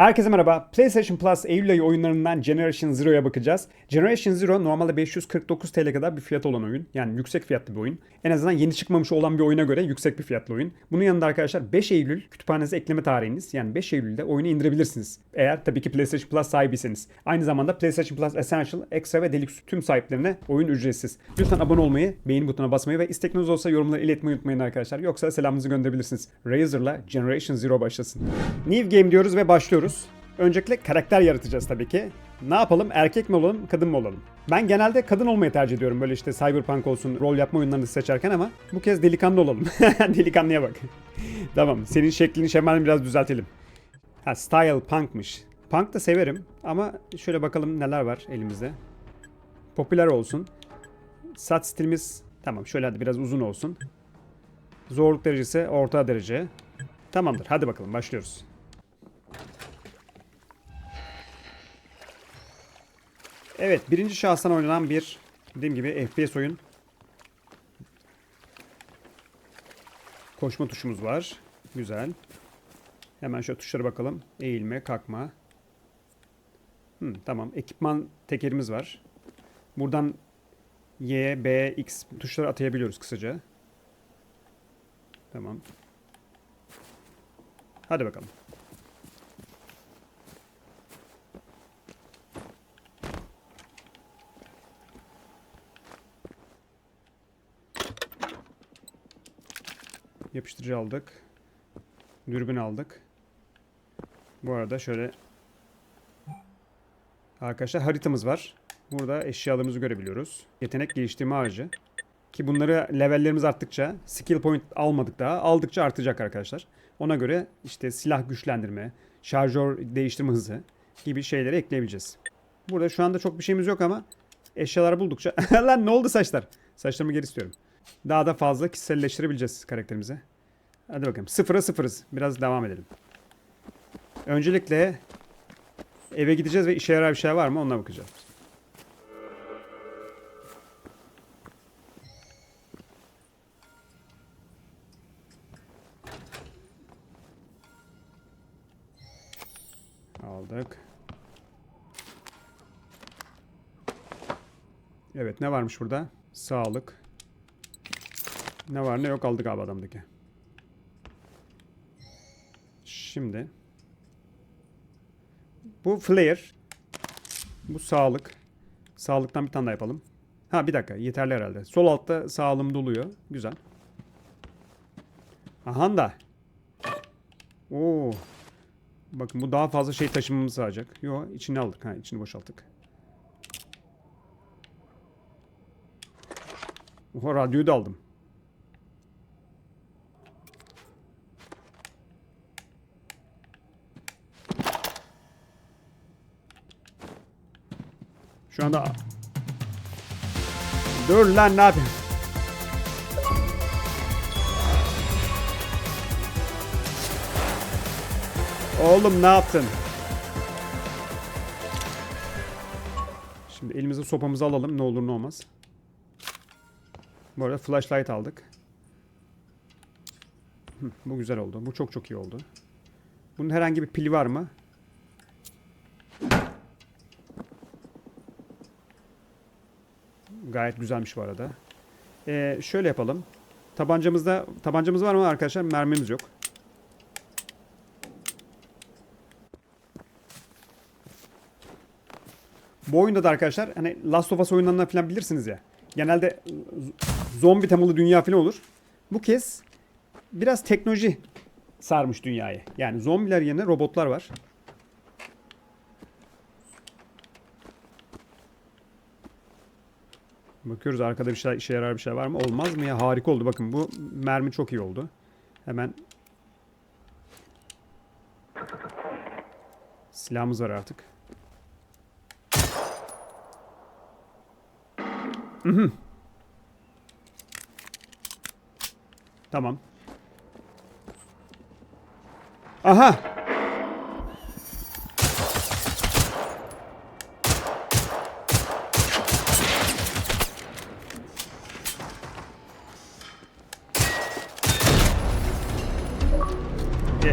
Herkese merhaba. PlayStation Plus Eylül ayı oyunlarından Generation Zero'ya bakacağız. Generation Zero normalde 549 TL kadar bir fiyat olan oyun. Yani yüksek fiyatlı bir oyun. En azından yeni çıkmamış olan bir oyuna göre yüksek bir fiyatlı oyun. Bunun yanında arkadaşlar 5 Eylül kütüphanenize ekleme tarihiniz. Yani 5 Eylül'de oyunu indirebilirsiniz. Eğer tabii ki PlayStation Plus sahibiyseniz. Aynı zamanda PlayStation Plus Essential, Extra ve Deluxe tüm sahiplerine oyun ücretsiz. Lütfen abone olmayı, beğeni butonuna basmayı ve istekiniz olsa yorumları iletmeyi unutmayın arkadaşlar. Yoksa selamınızı gönderebilirsiniz. Razer'la Generation Zero başlasın. New Game diyoruz ve başlıyoruz. Öncelikle karakter yaratacağız tabii ki. Ne yapalım? Erkek mi olalım, kadın mı olalım? Ben genelde kadın olmayı tercih ediyorum. Böyle işte Cyberpunk olsun, rol yapma oyunlarını seçerken ama bu kez delikanlı olalım. Delikanlıya bak. tamam, senin şeklini şemalini biraz düzeltelim. Ha, style punk'mış. Punk da severim ama şöyle bakalım neler var elimizde. Popüler olsun. Saç stilimiz tamam şöyle hadi biraz uzun olsun. Zorluk derecesi orta derece. Tamamdır hadi bakalım başlıyoruz. Evet birinci şahıstan oynanan bir dediğim gibi FPS oyun. Koşma tuşumuz var. Güzel. Hemen şu tuşlara bakalım. Eğilme, kalkma. Hmm, tamam. Ekipman tekerimiz var. Buradan Y, B, X tuşları atayabiliyoruz kısaca. Tamam. Hadi bakalım. Yapıştırıcı aldık. Dürbün aldık. Bu arada şöyle Arkadaşlar haritamız var. Burada eşyalarımızı görebiliyoruz. Yetenek geliştirme ağacı. Ki bunları levellerimiz arttıkça skill point almadık daha. Aldıkça artacak arkadaşlar. Ona göre işte silah güçlendirme, şarjör değiştirme hızı gibi şeyleri ekleyebileceğiz. Burada şu anda çok bir şeyimiz yok ama eşyalar buldukça... Lan ne oldu saçlar? Saçlarımı geri istiyorum. Daha da fazla kişiselleştirebileceğiz karakterimizi. Hadi bakalım. Sıfıra sıfırız. Biraz devam edelim. Öncelikle eve gideceğiz ve işe yarar bir şey var mı ona bakacağız. Aldık. Evet ne varmış burada? Sağlık. Ne var ne yok aldık abi adamdaki. Şimdi. Bu flare. Bu sağlık. Sağlıktan bir tane daha yapalım. Ha bir dakika yeterli herhalde. Sol altta sağlığım doluyor. Güzel. Aha da. Oo. Bakın bu daha fazla şey taşımamızı sağlayacak. Yo içini aldık. Ha içini boşalttık. Oha radyoyu da aldım. Şu anda... Dur lan ne yapayım? Oğlum ne yaptın? Şimdi elimize sopamızı alalım ne olur ne olmaz. Bu arada flashlight aldık. Hı, bu güzel oldu. Bu çok çok iyi oldu. Bunun herhangi bir pili var mı? Gayet güzelmiş bu arada. Ee, şöyle yapalım. Tabancamızda tabancamız var mı arkadaşlar? Mermimiz yok. Bu oyunda da arkadaşlar hani Last of Us oyunlarından falan bilirsiniz ya. Genelde zombi temalı dünya falan olur. Bu kez biraz teknoloji sarmış dünyayı. Yani zombiler yerine robotlar var. Bakıyoruz arkada bir şey işe yarar bir şey var mı? Olmaz mı ya? Harika oldu. Bakın bu mermi çok iyi oldu. Hemen silahımız var artık. Mhm. Tamam. Aha.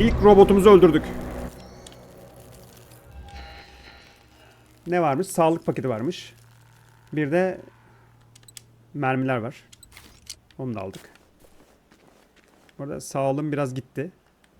İlk robotumuzu öldürdük. Ne varmış? Sağlık paketi varmış. Bir de mermiler var. Onu da aldık. Burada sağlığım biraz gitti.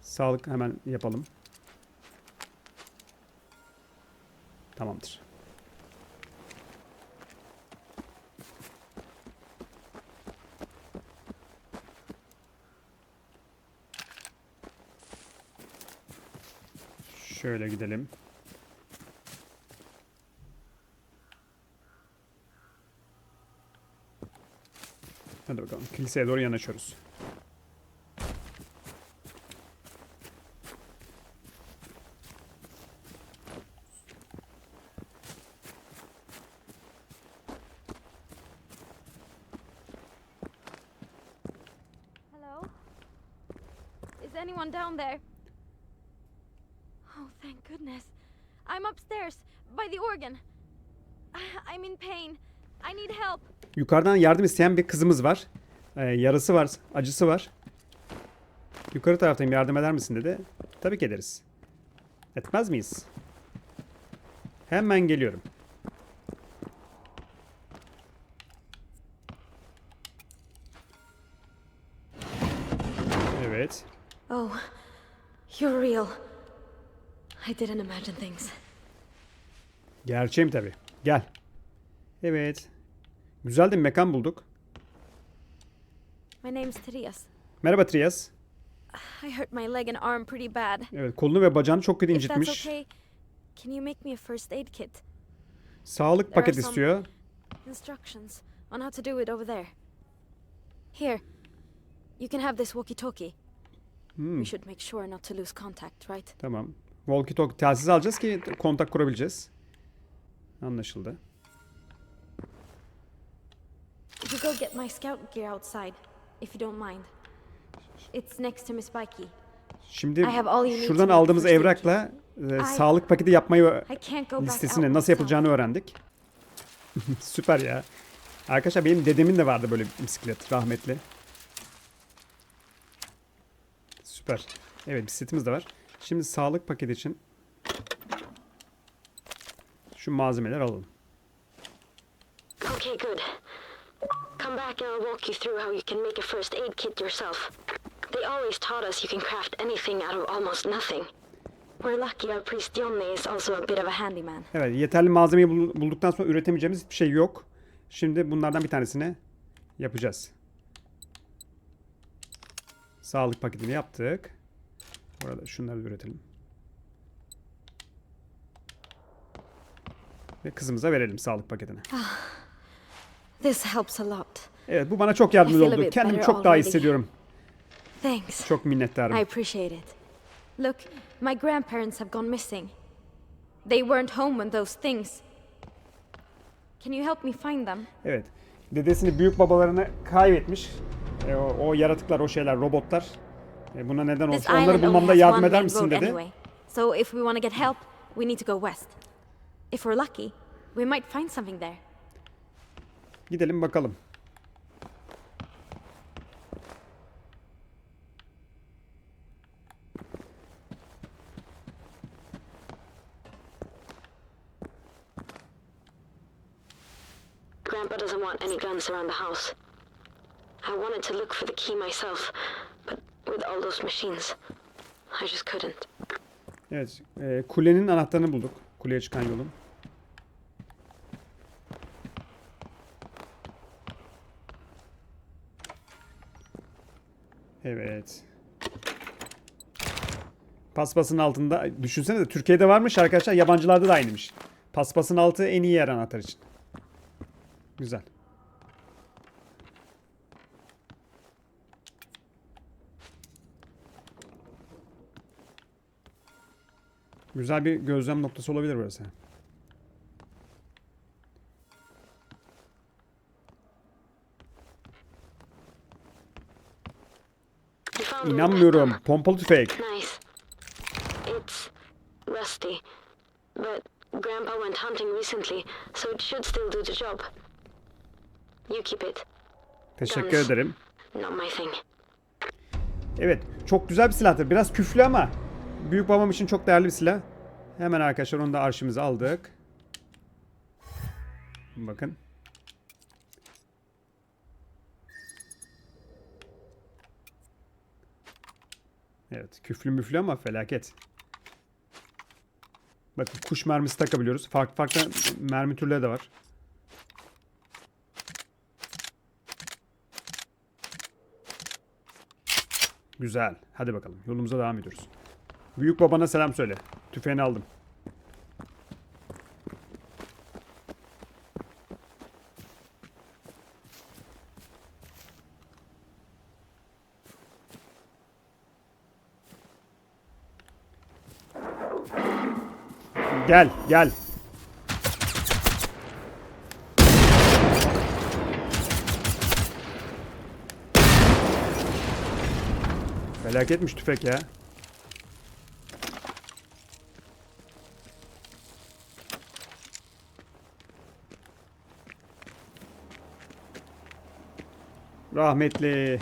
Sağlık hemen yapalım. Tamamdır. Şöyle gidelim. Hadi bakalım. Kiliseye doğru yanaşıyoruz. Anyone down there? Oh, thank goodness. I'm upstairs, by the organ. I- I'm in pain. I need help. Yukarıdan yardım isteyen bir kızımız var. Ee, yarası var, acısı var. Yukarı taraftayım yardım eder misin dedi. Tabii ki ederiz. Etmez miyiz? Hemen geliyorum. Evet. Oh, you're real. I didn't imagine things. Gerçeğim tabii. Gel. Evet. Güzel de bir mekan bulduk. My name's Tirias. Merhaba Trias. I hurt my leg and arm pretty bad. Evet kolunu ve bacağını çok kötü If that's incitmiş. okay, can you make me a first aid kit? Sağlık There paket are istiyor. Instructions on how to do it over there. Here, you can have this walkie-talkie. Hmm, We should make sure not to lose contact, right? tamam. Walkie talkie telsiz alacağız ki kontak kurabileceğiz. Anlaşıldı. Get my scout gear outside, if you don't mind. It's next to Miss Bikey. Şimdi I have all you need to şuradan aldığımız evrakla e, I- sağlık paketi yapmayı I can't go back listesini out nasıl yapılacağını öğrendik. Süper ya. Arkadaşlar benim dedemin de vardı böyle bir bisiklet rahmetli. Süper. Evet bisikletimiz de var. Şimdi sağlık paketi için şu malzemeler alalım. Okay, good. Come back and I'll walk you through how you can make a first aid kit yourself. They always taught us you can craft anything out of almost nothing. We're lucky our priest Johnny is also a bit of a handyman. Evet yeterli malzemeyi bul- bulduktan sonra üretemeyeceğimiz hiçbir şey yok. Şimdi bunlardan bir tanesini yapacağız. Sağlık paketini yaptık. Burada şunları da üretelim. Ve kızımıza verelim sağlık paketini. This helps a lot. Evet bu bana çok yardımcı I feel a oldu. bit Kendimi better çok daha iyi already. hissediyorum. Thanks. Çok minnettarım. I appreciate it. Look, my grandparents have gone missing. They weren't home when those things. Can you help me find them? Evet. Dedesini büyük babalarını kaybetmiş. E, o, o yaratıklar, o şeyler, robotlar. E, buna neden This olsa onları island only bulmamda has yardım one eder main misin road dedi. anyway. So if we want to get help, we need to go west. If we're lucky, we might find something there. Gidelim bakalım. Grandpa doesn't want any guns around the house. I wanted to look for the key myself, but with all those machines, I just couldn't. Evet. e, kulenin anahtarını bulduk. Kuleye çıkan yolun. Evet. Paspasın altında düşünsene de Türkiye'de varmış arkadaşlar yabancılarda da aynıymış. Paspasın altı en iyi yer anahtar için. Güzel. Güzel bir gözlem noktası olabilir burası. İnanmıyorum. Pompalı tüfek. Nice. It's rusty, but Grandpa went hunting recently, so it should still do the job. You keep it. Teşekkür Yalnız- ederim. Not my thing. Evet. Çok güzel bir silahtır. Biraz küflü ama büyük babam için çok değerli bir silah. Hemen arkadaşlar onu da arşivimize aldık. Bakın. Evet. Küflü müflü ama felaket. Bakın kuş mermisi takabiliyoruz. Farklı farklı mermi türleri de var. Güzel. Hadi bakalım. Yolumuza devam ediyoruz. Büyük babana selam söyle. Tüfeğini aldım. Gel, gel. Felaketmiş tüfek ya. Rahmetli.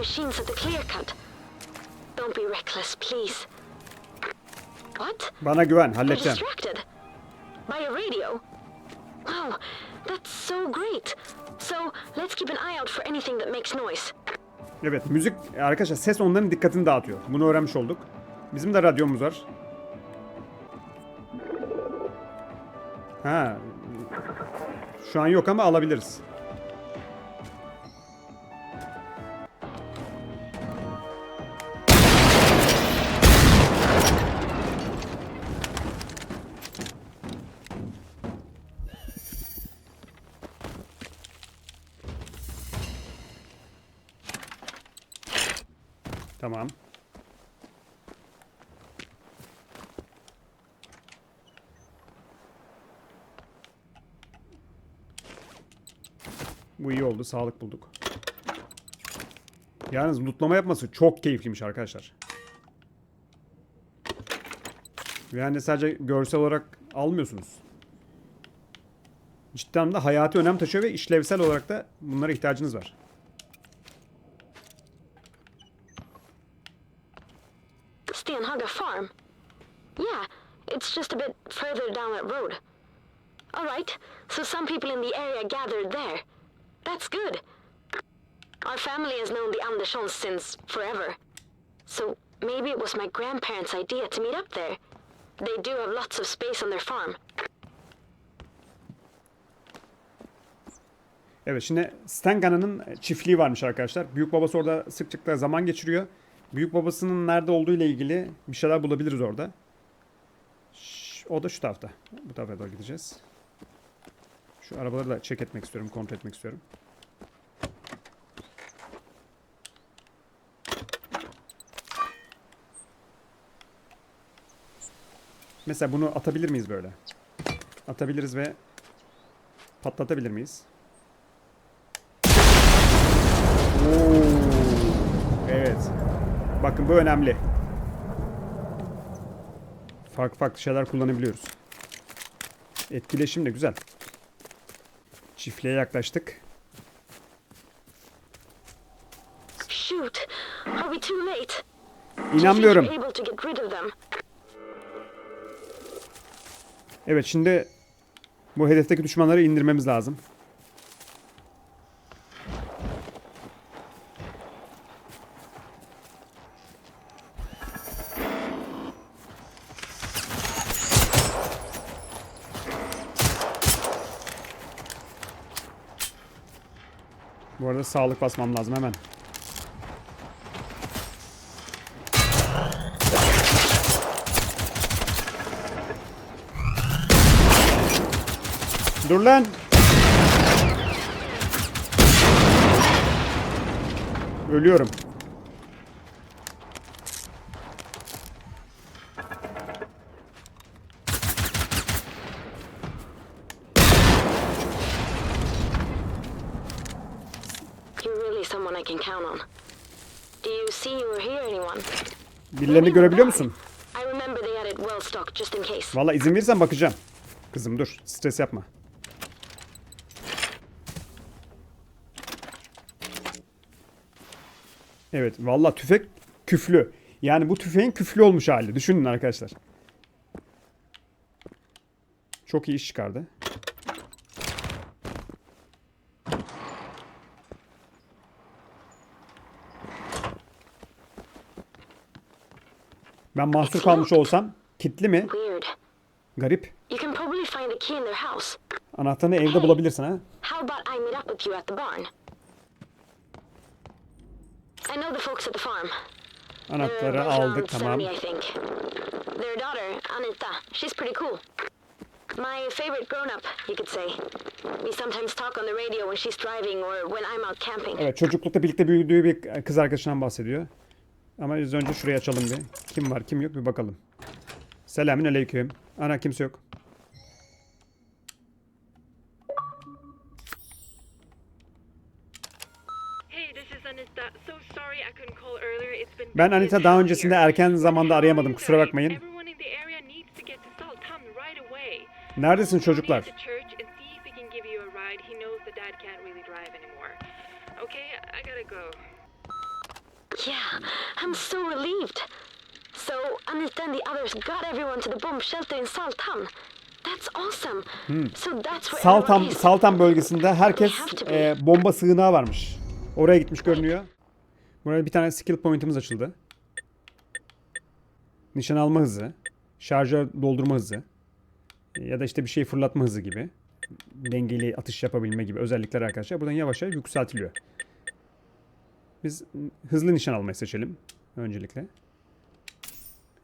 Machines at the clear cut. Don't be reckless, please. What? Bana güven, halledeceğim. distracted. By a radio? Wow, that's so great. So, let's keep an eye out for anything that makes noise. Evet, müzik arkadaşlar ses onların dikkatini dağıtıyor. Bunu öğrenmiş olduk. Bizim de radyomuz var. Ha. Şu an yok ama alabiliriz. Tamam. Bu iyi oldu. Sağlık bulduk. Yalnız lootlama yapması çok keyifliymiş arkadaşlar. Yani sadece görsel olarak almıyorsunuz. Cidden de hayati önem taşıyor ve işlevsel olarak da bunlara ihtiyacınız var. Stenhaga Farm? Yeah, it's just a bit further down that road. Alright, so some people in the area gathered there. That's good. Our family has known the Andersons since forever. So maybe it was my grandparents' idea to meet up there. They do have lots of space on their farm. Evet şimdi Stengana'nın çiftliği varmış arkadaşlar. Büyük babası orada sık sık da zaman geçiriyor. Büyük babasının nerede olduğu ile ilgili bir şeyler bulabiliriz orada. O da şu tarafta. Bu tarafa doğru gideceğiz. Şu arabaları da check etmek istiyorum, kontrol etmek istiyorum. Mesela bunu atabilir miyiz böyle? Atabiliriz ve patlatabilir miyiz? Oo, evet. Bakın bu önemli. Farklı farklı şeyler kullanabiliyoruz. Etkileşim de güzel. Çiftliğe yaklaştık. Shoot! Are we too late? İnanmıyorum. Evet şimdi bu hedefteki düşmanları indirmemiz lazım. Sağlık basmam lazım hemen. Dur lan. Ölüyorum. You're really someone I can count on. Do you see or hear anyone? Birilerini görebiliyor musun? Valla izin verirsen bakacağım. Kızım dur. Stres yapma. Evet. Valla tüfek küflü. Yani bu tüfeğin küflü olmuş hali. Düşünün arkadaşlar. Çok iyi iş çıkardı. Ben mahsur kalmış olsam kitli mi? Garip. Anahtarını evde bulabilirsin ha. Anahtarı aldık tamam. 70, I think. Their daughter, Anita, she's pretty cool. My favorite grown-up, you could say. We sometimes talk on the radio when she's driving or when I'm out camping. Evet çocuklukta birlikte büyüdüğü bir kız arkadaşından bahsediyor. Ama biz önce şuraya açalım bir. Kim var kim yok bir bakalım. Selamün aleyküm. Ana kimse yok. Ben Anita daha öncesinde erken zamanda arayamadım, kusura bakmayın. Neredesin çocuklar? Okay, I gotta go. Yeah, I'm so relieved. So, Anita and the others got everyone to the bomb shelter in Saltan. That's awesome. So that's where is. Saltam bölgesinde herkes e, bomba sığınağı varmış. Oraya gitmiş görünüyor. Burada bir tane skill point'imiz açıldı. Nişan alma hızı, şarjör doldurma hızı ya da işte bir şey fırlatma hızı gibi dengeli atış yapabilme gibi özellikler arkadaşlar buradan yavaş yavaş yükseltiliyor. Biz hızlı nişan almayı seçelim öncelikle.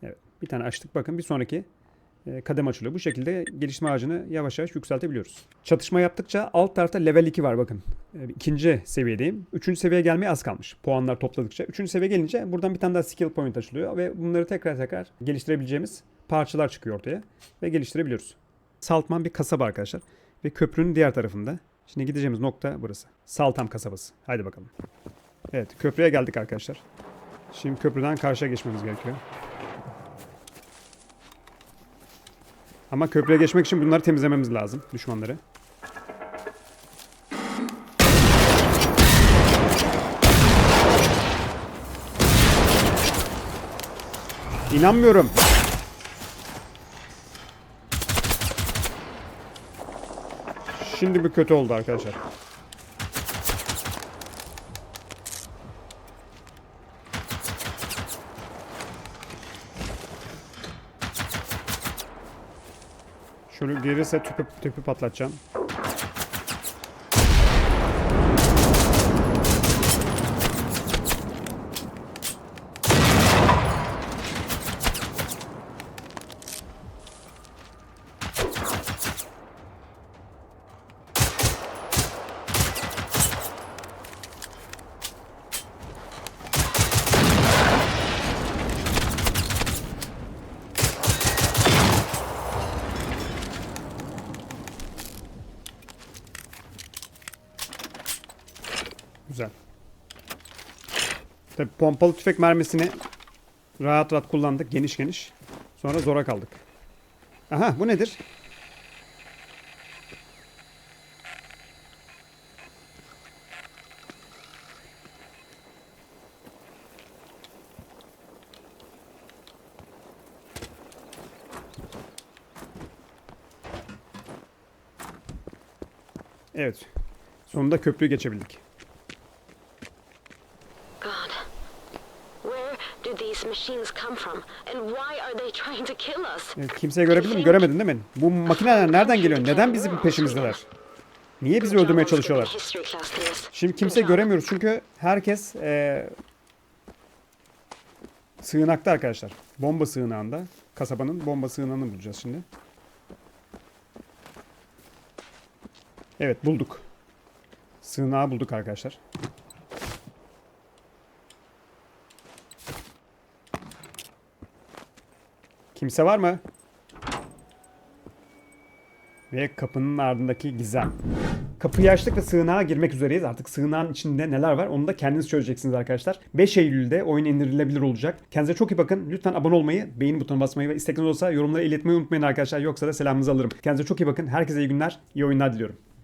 Evet, bir tane açtık bakın bir sonraki e, kadem açılıyor. Bu şekilde gelişme ağacını yavaş yavaş yükseltebiliyoruz. Çatışma yaptıkça alt tarafta level 2 var bakın. E, İkinci seviyedeyim. Üçüncü seviyeye gelmeye az kalmış. Puanlar topladıkça. Üçüncü seviye gelince buradan bir tane daha skill point açılıyor ve bunları tekrar tekrar geliştirebileceğimiz parçalar çıkıyor ortaya ve geliştirebiliyoruz. Saltman bir kasaba arkadaşlar ve köprünün diğer tarafında. Şimdi gideceğimiz nokta burası. Saltam kasabası. Haydi bakalım. Evet köprüye geldik arkadaşlar. Şimdi köprüden karşıya geçmemiz gerekiyor. Ama köprüye geçmek için bunları temizlememiz lazım. Düşmanları. İnanmıyorum. Şimdi bir kötü oldu arkadaşlar. Şunu gelirse tüpü, tüpü patlatacağım. Güzel. Tabi pompalı tüfek mermisini rahat rahat kullandık. Geniş geniş. Sonra zora kaldık. Aha bu nedir? Evet. Sonunda köprüyü geçebildik. God. Where do these machines come from? And why are they trying to kill us? Evet, kimseyi görebildin mi? Göremedin değil mi? Bu makineler nereden geliyor? Neden bizim peşimizdeler? Niye bizi öldürmeye çalışıyorlar? Şimdi job. göremiyoruz çünkü herkes eee sığınakta arkadaşlar. Bomba sığınağında. Kasabanın bomba sığınağını bulacağız şimdi. Evet bulduk. Sığınağı bulduk arkadaşlar. Kimse var mı? Ve kapının ardındaki gizem. Kapıyı açtık ve sığınağa girmek üzereyiz. Artık sığınağın içinde neler var onu da kendiniz çözeceksiniz arkadaşlar. 5 Eylül'de oyun indirilebilir olacak. Kendinize çok iyi bakın. Lütfen abone olmayı, beğeni butonuna basmayı ve istekiniz olsa yorumlara iletmeyi unutmayın arkadaşlar. Yoksa da selamınızı alırım. Kendinize çok iyi bakın. Herkese iyi günler, iyi oyunlar diliyorum.